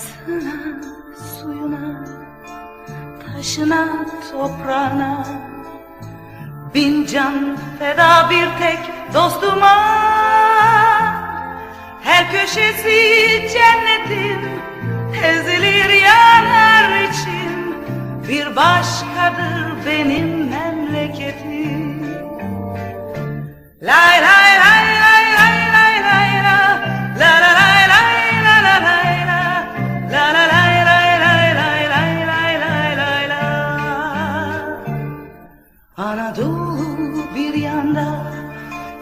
havasına, suyuna, taşına, toprağına. Bin can feda bir tek dostuma. Her köşesi cennetin ezilir yanar için. Bir başkadır benim memleketim.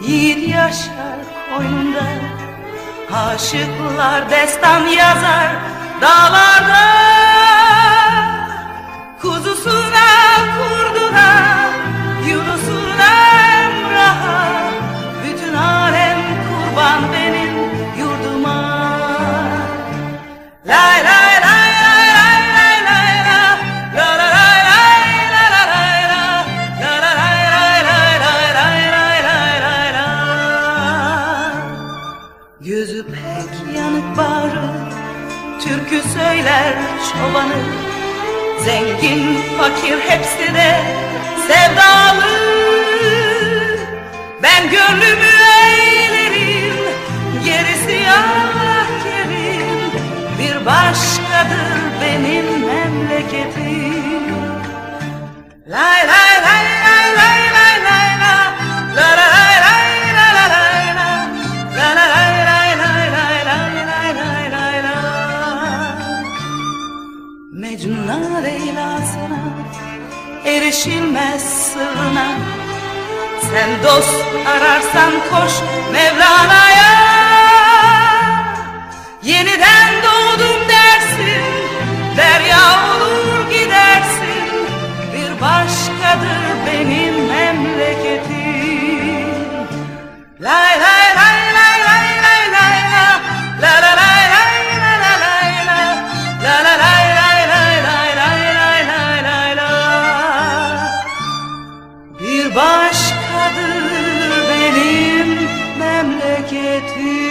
Yiğit yaşar koynunda Aşıklar destan yazar dağlarda. Kuzusuna türkü söyler çobanı. Zengin fakir hepsi de Aşkın Leyla'sına erişilmez sırrına Sen dost ararsan koş Mevlana'ya. Yeniden to